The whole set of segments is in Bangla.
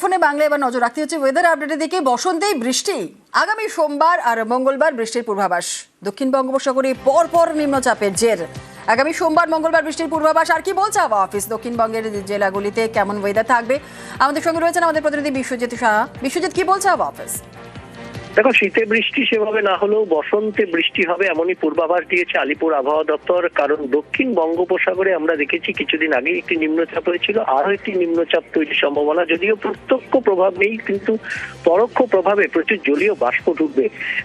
ফোনে বাংলা এবার নজর রাখতে হচ্ছে ওয়েদার আপডেটের দিকে। বসন্তেই বৃষ্টি। আগামী সোমবার আর মঙ্গলবার বৃষ্টির পূর্বাভাস। দক্ষিণ বঙ্গোপসাগরে পরপর নিম্নচাপের জের। আগামী সোমবার, মঙ্গলবার বৃষ্টির পূর্বাভাস। আর কি বলছে আবহাওয়া অফিস? দক্ষিণবঙ্গের জেলাগুলিতে কেমন ওয়েদার থাকবে? আমাদের সঙ্গে রয়েছেন আমাদের প্রতিনিধি বিশ্বজিৎ সাহা বিশ্বজিৎ, কি বলছে আবহাওয়া অফিস? দেখো, শীতে বৃষ্টি সেভাবে না হলেও বসন্তে বৃষ্টি হবে এমনই পূর্বাভাস দিয়েছে আলিপুর আবহাওয়া দপ্তর, কারণ দক্ষিণ বঙ্গোপসাগরে আমরা দেখেছি কিছুদিন আগে একটি নিম্নচাপ হয়েছিল আরও একটি নিম্নচাপ তৈরির সম্ভাবনা, যদিও প্রত্যক্ষ প্রভাব নেই, কিন্তু পরোক্ষ প্রভাবে প্রচুর জলীয় বাষ্প ঢুকবে।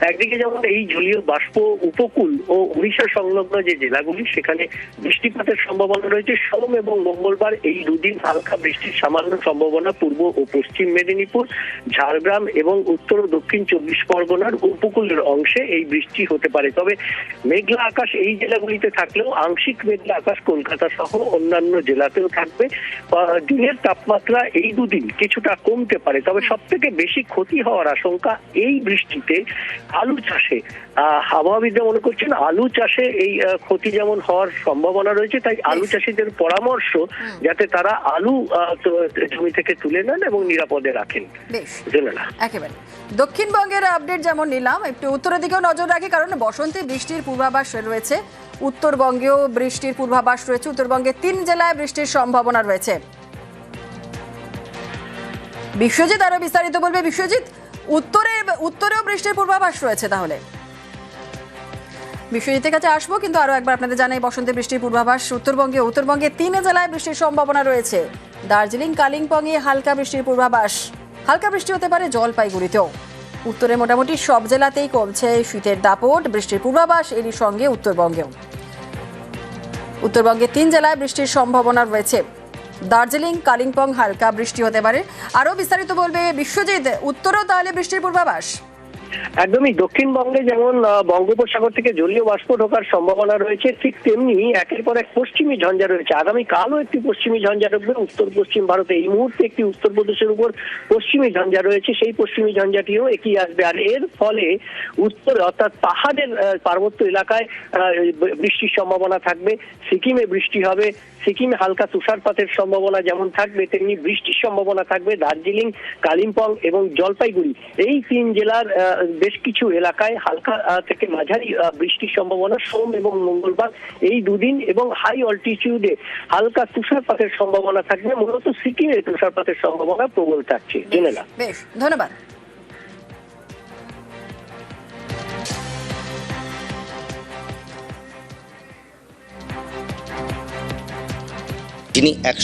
একদিকে যেমন এই জলীয় বাষ্প উপকূল ও উড়িষ্যা সংলগ্ন যে জেলাগুলি, সেখানে বৃষ্টিপাতের সম্ভাবনা রয়েছে। সোম এবং মঙ্গলবার এই দুদিন হালকা বৃষ্টির সামান্য সম্ভাবনা, পূর্ব ও পশ্চিম মেদিনীপুর, ঝাড়গ্রাম এবং উত্তর ও দক্ষিণ চব্বিশ পরগনার উপকূলের অংশে এই বৃষ্টি হতে পারে। তবে মেঘলা আকাশ এই জেলাগুলিতে থাকলেও আংশিক মেঘলা আকাশ কলকাতা সহ অন্যান্য জেলাতেও থাকবে। দিনের তাপমাত্রা এই দুদিন কিছুটা কমতে পারে। তবে সব থেকে বেশি ক্ষতি হওয়ার আশঙ্কা এই বৃষ্টিতে আলু চাষে। আহ, আবহাওয়াবিদরা মনে করছেন আলু চাষে এই ক্ষতি যেমন হওয়ার সম্ভাবনা রয়েছে তাই আলু চাষিদের পরামর্শ যাতে তারা আলু আহ, জমি থেকে তুলে নেন এবং নিরাপদে রাখেন। বেশ। জেনে না একেবারে। দক্ষিণবঙ্গের আপডেট যেমন নিলাম, একটু উত্তরের দিকেও নজর রাখি, কারণ বসন্তে বৃষ্টির পূর্বাভাস রয়েছে। উত্তরবঙ্গেও বৃষ্টির পূর্বাভাস রয়েছে উত্তরবঙ্গে তিন জেলায় বৃষ্টির সম্ভাবনা রয়েছে। বিশ্বজিৎ আরও বিস্তারিত বলবে। বিশ্বজিৎ, উত্তরে, উত্তরেও বৃষ্টির পূর্বাভাস রয়েছে তাহলে। বিশ্বজিতের কাছে আসব, কিন্তু আরও একবার আপনাদের জানাই, বসন্তে বৃষ্টির পূর্বাভাস উত্তরবঙ্গে উত্তরবঙ্গে তিন জেলায় বৃষ্টির সম্ভাবনা রয়েছে। দার্জিলিং কালিম্পংয়ে হালকা বৃষ্টির পূর্বাভাস। হালকা বৃষ্টি হতে পারে জলপাইগুড়িতেও। উত্তরে মোটামুটি সব জেলাতেই কমছে শীতের দাপট, বৃষ্টির পূর্বাভাস, এরই সঙ্গে উত্তরবঙ্গেও। উত্তরবঙ্গে তিন জেলায় বৃষ্টির সম্ভাবনা রয়েছে। দার্জিলিং, কালিম্পং হালকা বৃষ্টি হতে পারে। আরও বিস্তারিত বলবে বিশ্বজিৎ। উত্তরেও তাহলে বৃষ্টির পূর্বাভাস। একদমই দক্ষিণবঙ্গে যেমন বঙ্গোপসাগর থেকে জলীয় বাষ্প ঢোকার সম্ভাবনা রয়েছে, ঠিক তেমনি একের পর এক পশ্চিমী ঝঞ্ঝা রয়েছে। আগামী কালও একটি পশ্চিমী ঝঞ্ঝা ঢুকবে উত্তর পশ্চিম ভারতে এই মুহূর্তে একটি, উত্তরপ্রদেশের উপর পশ্চিমী ঝঞ্ঝা রয়েছে, সেই পশ্চিমী ঝঞ্ঝাটিও একই আসবে। আর এর ফলে উত্তর, অর্থাৎ পাহাড়ের পার্বত্য এলাকায় বৃষ্টির সম্ভাবনা থাকবে, সিকিমে বৃষ্টি হবে, সিকিমে হালকা তুষারপাতের সম্ভাবনা যেমন থাকবে, তেমনি বৃষ্টির সম্ভাবনা থাকবে। দার্জিলিং, কালিম্পং এবং জলপাইগুড়ি, এই তিন জেলার বেশ কিছু এলাকায় হালকা থেকে মাঝারি বৃষ্টির সম্ভাবনা সোম এবং মঙ্গলবার এই দুদিন এবং হাই অল্টিটিউডে হালকা তুষারপাতের সম্ভাবনা থাকবে। মূলত সিকিমে তুষারপাতের সম্ভাবনা প্রবল থাকছে জেনে না বেশ ধন্যবাদ। যিনি এক